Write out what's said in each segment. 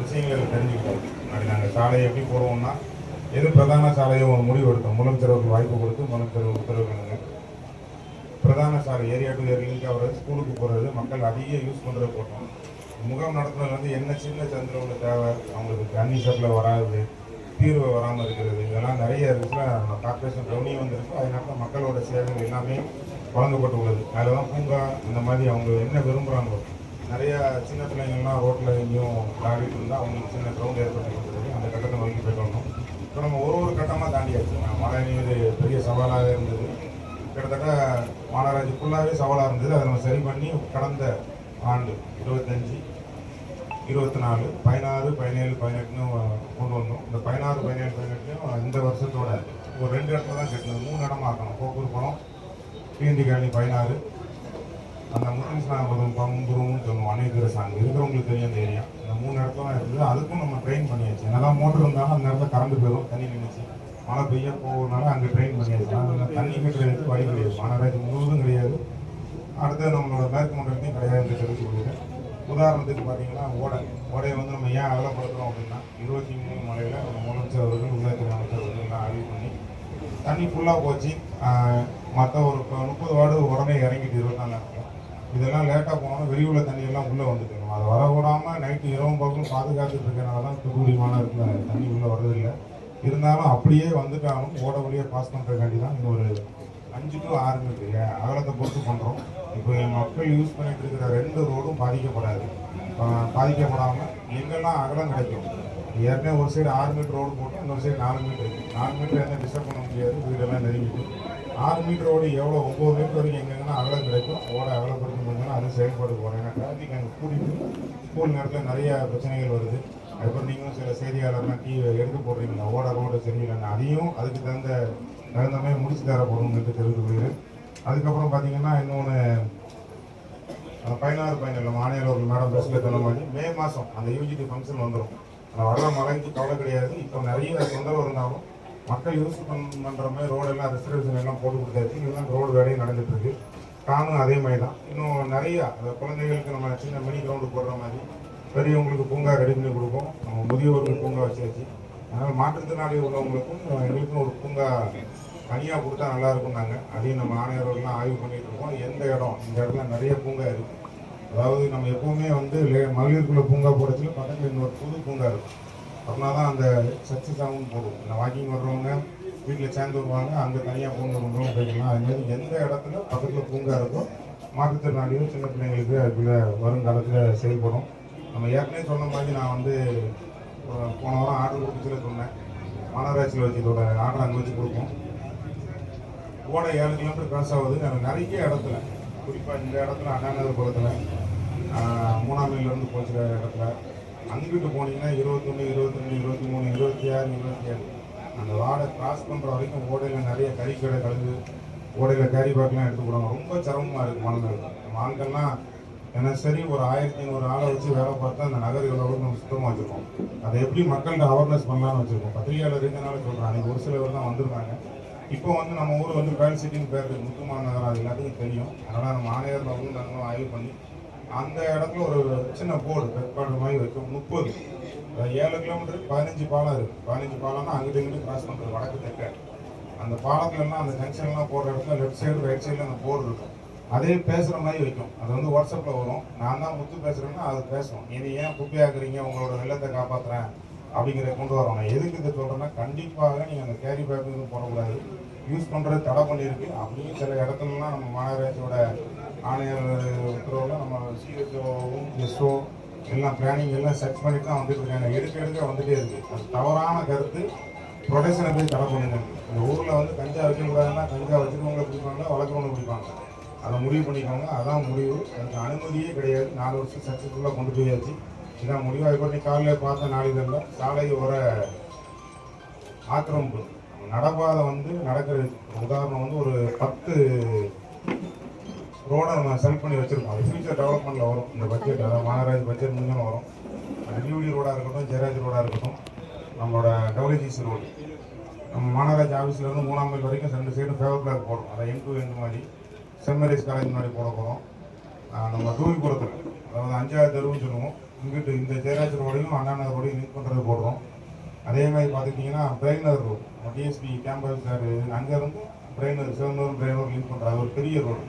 விஷயங்கள் தெரிஞ்சுக்கிட்டோம் நாங்கள் சாலையை எப்படி போடுவோம்னா எது பிரதான சாலையை ஒரு முடிவு எடுத்தோம் முதலமைச்சருக்கு வாய்ப்பு கொடுத்து முதலமைச்சர் உத்தரவு பிரதான சாலை ஏரியா டு ஏரியா ஆகிறது ஸ்கூலுக்கு போகிறது மக்கள் அதிக யூஸ் பண்ணுறது போட்டோம். முகாம் நடத்துனது வந்து என்ன சின்ன சந்திரவுல தேவை? அவங்களுக்கு தண்ணி சப்ளை வராது தீர்வு வராமல் இருக்கிறது. இதெல்லாம் நிறைய இருந்துச்சுன்னா நம்ம கார்பரேஷன் ரெவன்யூ வந்துருக்கு அதனால மக்களோட சேவைகள் எல்லாமே வழங்கப்பட்டு உள்ளது. அதில் தான் பூங்கா இந்த மாதிரி அவங்க என்ன விரும்புகிறாங்களோ நிறைய சின்ன பிள்ளைங்கள்லாம் ரோட்டில் எங்கேயும் விளையாடிட்டு இருந்தால் அவங்களுக்கு சின்ன கிரவுண்ட் ஏற்பட்டு அந்த கட்டத்தை நோக்கி போயிட்டு வந்தோம் இப்போ நம்ம ஒரு ஒரு கட்டமாக தாண்டியாச்சு. மழை நீர் பெரிய சவாலாக இருந்தது. கிட்டத்தட்ட மாநகராட்சி ஃபுல்லாகவே சவாலாக இருந்தது. அதை நம்ம சரி பண்ணி கடந்த ஆண்டு இருபத்தஞ்சி இருபத்தி நாலு பதினாறு பதினேழு பதினெட்டுன்னு கொண்டு வந்தோம். இந்த பதினாறு பதினேழு பதினெட்டுலையும் இந்த வருஷத்தோட ஒரு ரெண்டு இடத்துல தான் கட்டணும் மூணு இடமா இருக்கணும். போக்கூர் குளம் பிஎன்டி காலனி பதினாறு அந்த முத்துகிருஷ்ணாபுரம் பம்புரும்னு சொல்லுவோம். அணைக்கிற சாங் இருக்கிறவங்களுக்கு தெரியும் அந்த ஏரியா. இந்த மூணு இடத்துல இருக்குது. அதுக்கும் நம்ம ட்ரெயின் பண்ணியாச்சு. என்னதான் மோட்டர் இருந்தாலும் அந்த நேரத்தில் கரண்ட் போயிடும். தண்ணி நின்றுச்சு மழை பெய்ய போகிறதுனால அங்கே ட்ரெயின் பண்ணியாச்சு. அதனால தண்ணி கிடையாது வழி கிடையாது. மாநகராட்சி முழுவதும் கிடையாது. அடுத்து நம்மளோட மேற்கு மண்டலத்தையும் கிடையாது தெரிஞ்சு கொடுக்குறேன் உதாரணத்துக்கு பார்த்தீங்கன்னா ஓடை. ஓடையை வந்து நம்ம ஏன் அகலப்படுத்துகிறோம் அப்படின்னா இருபத்தி மூணு மலையில் நம்ம முதலமைச்சர் அவர்கள் உள்ளாட்சி அமைச்சர் அவர்கள் பண்ணி தண்ணி ஃபுல்லாக போச்சு. மற்ற ஒரு முப்பது வார்டு உடனே இறங்கிட்டு இருபத்தாலு நேரத்தில் இதெல்லாம் லேட்டாக போனோம் வெளியுள்ள தண்ணியெல்லாம் உள்ளே வந்துட்டு அதை வர விடாமல் நைட்டு இரவும் பகலும் பாதுகாத்துட்டு இருக்கனால தான் தூத்துக்குடி மாநகரத்தில் தண்ணி உள்ளே வர்றதில்லை. இருந்தாலும் அப்படியே வந்துட்டாலும் ஓட வழியாக பாஸ் பண்ணுறதுக்காண்டி தான் இந்த ஒரு அஞ்சு டு ஆறு மீட்டர் அகலத்தை பொறுத்து பண்ணுறோம் இப்போ மக்கள் யூஸ் பண்ணிட்டு இருக்கிற ரெண்டு ரோடும் பாதிக்கப்படாது. பாதிக்கப்படாமல் எங்கெல்லாம் அகலம் கிடைக்கும்? ஏற்கனவே ஒரு சைடு ஆறு மீட்டர் ரோடு போட்டு இன்னொரு சைடு நாலு மீட்டர் நாலு மீட்டர் எந்த டிஸ்டர்ப் பண்ண முடியாது? வீடெல்லாம் நெருங்கிட்டு. ஆறு மீட்டர் ரோடு எவ்வளோ ஒம்பது மீட்டர் வரைக்கும் எங்கெங்கன்னா அகலம் கிடைக்கும். ஓட அகலப்படுத்தி முடிஞ்சோன்னா அது செயல்பாடு போகிறேன் ஏன்னா டிராஃபிக் அங்கே கூட்டிட்டு ஸ்கூல் நேரத்தில் நிறைய பிரச்சனைகள் வருது. அதுக்கப்புறம் நீங்களும் சில செய்தியாளர்லாம் டிவி எடுத்து போடுறீங்க ஓட ரோடு சரியில்லைன்னு அதையும் அதுக்கு தகுந்த தகுந்த மாதிரி முடிச்சு தரப்படும் என்று தெரிவித்து கொள்கிறேன் அதுக்கப்புறம் பார்த்தீங்கன்னா இன்னொன்று பதினாறு பதினேழு மாநில மேடம் பஸ்ஸில் சொன்ன மாதிரி மே மாதம் அந்த யூஜிடி ஃபங்க்ஷன் வந்துடும் அந்த வர்ற மழைக்கு கவலை கிடையாது. இப்போ நிறைய தொந்தரவு இருந்தாலும் மக்கள் யூஸ் பண்ணுற மாதிரி ரோடெல்லாம் ரிசர்வேஷன் எல்லாம் போட்டு கொடுத்தாச்சு. இதெல்லாம் ரோடு வேலையும் நடந்துட்டு இருக்கு காணும் அதே மாதிரி தான் இன்னும் நிறையா அந்த குழந்தைகளுக்கு நம்ம சின்ன மினி கிரவுண்டு போடுற மாதிரி பெரியவங்களுக்கு பூங்கா ரெடி பண்ணி கொடுப்போம். நம்ம முதியோர்களுக்கு பூங்கா வச்சாச்சு. அதனால் மாற்றுத்திறனாளி உள்ளவங்களுக்கும் எங்களுக்கும் ஒரு பூங்கா தனியாக கொடுத்தா நல்லா இருக்கும் நாங்கள் அதையும் நம்ம ஆணையர்கள்லாம் ஆய்வு பண்ணிகிட்டு இருக்கோம். எந்த இடம்? இந்த இடத்துல நிறைய பூங்கா இருக்குது அதாவது நம்ம எப்போவுமே வந்து லே- மகளிருக்குள்ள பூங்கா போகிறதுல பக்கத்தில் இன்னொரு புது பூங்கா இருக்கும் அப்படின்னா தான் அந்த சக்ஸஸ் ஆகும் போடுவோம் இந்த வாக்கிங் வர்றவங்க வீட்டில் சேர்ந்து வருவாங்க அங்கே தனியாக பூங்கா கொண்டு போய்க்கலாம் அதுமாதிரி எந்த இடத்துல பக்கத்தில் பூங்கா இருக்கோ மாற்றுத்திறனாளியோ சின்ன பிள்ளைங்களுக்கு அதுக்குள்ள வருங்காலத்தில் செயல்படும். நம்ம ஏற்கனவே சொன்ன மாதிரி நான் வந்து போன வாரம் ஆர்டர் கொடுத்துச்சுல சொன்னேன். மாநகராட்சியில் வச்சு இதோட ஆர்டர் அங்கே வச்சு கொடுப்போம். ஓட ஏழு கிலோமீட்டர் கிராஸ் ஆகுது. எனக்கு நிறைய இடத்துல குறிப்பாக இந்த இடத்துல அண்ணாநகர் பக்கத்தில் மூணாம் மீன்லேருந்து போச்சுற இடத்துல அங்கிட்டு போனீங்கன்னா இருபத்தொன்று இருபத்தொன்று இருபத்தி மூணு இருபத்தி ஆறு இருபத்தி ஏழு அந்த வாடை கிராஸ் பண்ணுற வரைக்கும் ஓடையில் நிறைய கறிக்கடை கழுது ஓடையில் கேரி பேக்லாம் எடுத்து போடுவாங்க. ரொம்ப சிரமமாக இருக்குது மனதில் நம்ம ஆண்கள்லாம் ஏன்னா சரி ஒரு ஆயிரத்தி ஐநூறு ஆளை வச்சு வேலை பார்த்தா அந்த நகர் இவ்வளோ நம்ம சுத்தமாக வச்சுருக்கோம் அதை எப்படி மக்கள்கிட்ட அவேர்னஸ் பண்ணலாம்னு வச்சுருக்கோம் பத்திரிகையாளர் இருந்தனால சொல்கிறேன் அன்றைக்கி ஒரு சிலர் தான் வந்திருக்காங்க இப்போ வந்து நம்ம ஊர் வந்து பேல் சிட்டின்னு பேர் இருக்கு. முத்துமான நகரம் அது எல்லாத்துக்கும் தெரியும். அதனால் நம்ம ஆணையர் வந்து நாங்களும் ஆய்வு பண்ணி அந்த இடத்துல ஒரு சின்ன போர்டு ரெக்கார்டு மாதிரி வைக்கும். முப்பது. ஏழு கிலோமீட்டருக்கு பதினஞ்சு பாலம் இருக்குது பதினஞ்சு பாலம்னா அங்கிட்டு இங்கிட்டு கிராஸ் பண்ணுறது வடக்கு தெற்க. அந்த பாலத்துலலாம் அந்த ஜங்ஷன்லாம் போடுற இடத்துல லெஃப்ட் சைடு ரைட் சைடில் அந்த போர்டு இருக்கும். அதே பேசுகிற மாதிரி வைக்கும். அது வந்து வாட்ஸ்அப்பில் வரும். நான் தான் முத்து பேசுகிறேன்னா அது பேசுவோம் இது ஏன் குப்பையாக்குறீங்க உங்களோட வெள்ளத்தை காப்பாற்றுறேன் அப்படிங்கிறத கொண்டு வரோம். நான் எதுக்கு இதை சொல்கிறேன்னா கண்டிப்பாக நீங்கள் அந்த கேரி பேக் எதுவும் போடக்கூடாது யூஸ் பண்ணுறது தடை பண்ணியிருக்கு. அப்படியும் சில இடத்துலலாம் நம்ம மாநகராட்சியோட ஆணையர் உத்தரவில் நம்ம சிஹெச்ஓவும் எஸ்ஓ எல்லாம் பிளானிங் எல்லாம் செட் பண்ணி தான் வந்துட்டு இருக்காங்க எடுக்க எடுக்க வந்துட்டே இருக்கு. அது தவறான கருத்து. ப்ரொடெக்ஷனை போய் தடை பண்ணுங்க இந்த ஊரில் வந்து கஞ்சா வைக்கக்கூடாதுன்னா கஞ்சா வச்சுருவங்களை பிடிப்பாங்க வளர்க்குறவங்க பிடிப்பாங்க. அதை முடிவு பண்ணிக்கோங்க. அதான் முடிவு. அதுக்கு அனுமதியே கிடையாது. நாலு வருஷம் சக்ஸஸ்ஃபுல்லாக கொண்டு போயாச்சு. இதான் முடிவு. அது பண்ணி காலையில் பார்த்த நாளிதழில் சாலை ஓர ஆக்கிரமிப்பு. நடப்பாதை வந்து நடக்கிறது உதாரணம் வந்து ஒரு பத்து ரோடை நம்ம செலக்ட் பண்ணி வச்சிருக்கோம். அது ஃபியூச்சர் டெவலப்மெண்ட்டில் வரும். இந்த பட்ஜெட் அதாவது மாநகராஜ் பட்ஜெட் முடிஞ்சாலும் வரும். அது டியூடி ரோடாக இருக்கட்டும் ஜெயராஜ் ரோடாக இருக்கட்டும் நம்மளோட டபிள்யூஜிசி ரோடு நம்ம மாநகராஜ் ஆஃபீஸ்லேருந்து மூணாம் மைல் வரைக்கும் ரெண்டு சைடும் ஃபேவர் பிளாக் போடும். அதை என் டு என் மாதிரி சென்ட் மேரிஸ் காலேஜ் முன்னாடி போட போகிறோம் நம்ம தூவிபுரத்தில் அதாவது அஞ்சாவது தெருவுன்னு சொல்லுவோம். இங்கிட்டு இந்த ஜெயராஜ் ரோடையும் அண்ணாநகர் ரோடையும் லிங்க் பண்ணுறது போடுறோம். அதே மாதிரி பார்த்துக்கிட்டிங்கன்னா பிரெயினர் ரோடு டிஎஸ்பி கேம்பஸ் சார் அங்கேருந்து பிரெயினர் சிவனூர் பிரெயினூர் லிங்க் பண்ணுறது ஒரு பெரிய ரோடு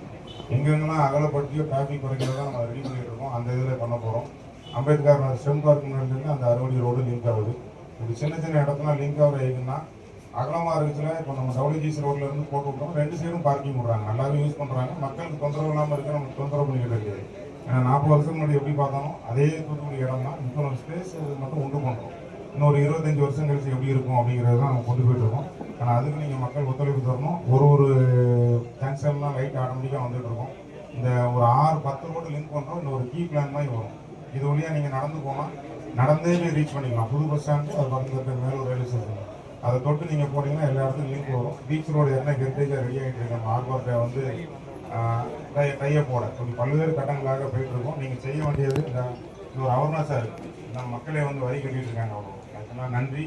எங்கெங்கெல்லாம் அகலப்படுத்தியோ டிராஃபிக் குறைக்கிறதா நம்ம ரெடி பண்ணிட்டு இருக்கோம். அந்த இதில் பண்ண போகிறோம் அம்பேத்கர் ஸ்டெம் பார்க் முன்னாடி அந்த அறுபடி ரோடு லிங்க் ஆகுது. இப்படி சின்ன சின்ன இடத்துல லிங்க் ஆகிற இருக்குன்னா அகலமாக இருக்குதுல இப்போ நம்ம டபிள்யூஜிசி ரோட்ல இருந்து போட்டு விட்டோம் ரெண்டு சைடும் பார்க்கிங் விடுறாங்க. நல்லாவே யூஸ் பண்ணுறாங்க மக்களுக்கு தொந்தரவு இல்லாமல் இருக்க நமக்கு தொந்தரவு பண்ணிக்கிட்டு இருக்குது ஏன்னா நாற்பது வருஷத்துக்கு முன்னாடி எப்படி பார்த்தாலும் அதே தூத்துக்குடி இடம் தான் இப்போ நம்ம ஸ்பேஸ் மட்டும் உண்டு பண்ணுறோம் இன்னொரு இருபத்தஞ்சு வருஷம் கழிச்சு எப்படி இருக்கும் அப்படிங்கிறது தான் நம்ம கொண்டு போயிட்டு இருக்கோம். ஆனால் அதுக்கு நீங்கள் மக்கள் ஒத்துழைப்பு தரணும். ஒரு ஒரு ஜங்ஷன்லாம் லைட் ஆட்டோமேட்டிக்காக வந்துட்டு இருக்கும். இந்த ஒரு ஆறு பத்து ரோடு லிங்க் பண்ணுறோம் இந்த ஒரு கீ பிளான் மாதிரி வரும். இது வழியாக நீங்கள் நடந்து போனால் நடந்தே போய் ரீச் பண்ணிக்கலாம். புது பஸ் ஸ்டாண்டு அது பக்கத்தில் மேலூர் ரயில்வே ஸ்டேஷன் அதை தொட்டு நீங்கள் போனீங்கன்னா எல்லா இடத்துக்கும் லிங்க் வரும். பீச் ரோடு என்ன கெட்டேஜாக ரெடி ஆகிட்டு இருக்கோம் ஆர்பார்ட்டை வந்து டைய போட. இப்படி பல்வேறு கட்டங்களாக போயிட்டு இருக்கோம். நீங்கள் செய்ய வேண்டியது இந்த ஒரு அவேர்னஸாக இருக்குது நம்ம மக்களே வந்து வரி கட்டிட்டு இருக்காங்க அவ்வளோ அதுக்கெல்லாம் நன்றி.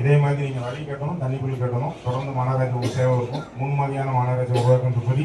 இதே மாதிரி நீங்கள் வரி கட்டணும் தண்ணி கட்டணும் தொடர்ந்து மாநகராட்சி ஒரு சேவை இருக்கும். முன்மாதிரியான மாநகராட்சி உருவாக்கம் சொல்லி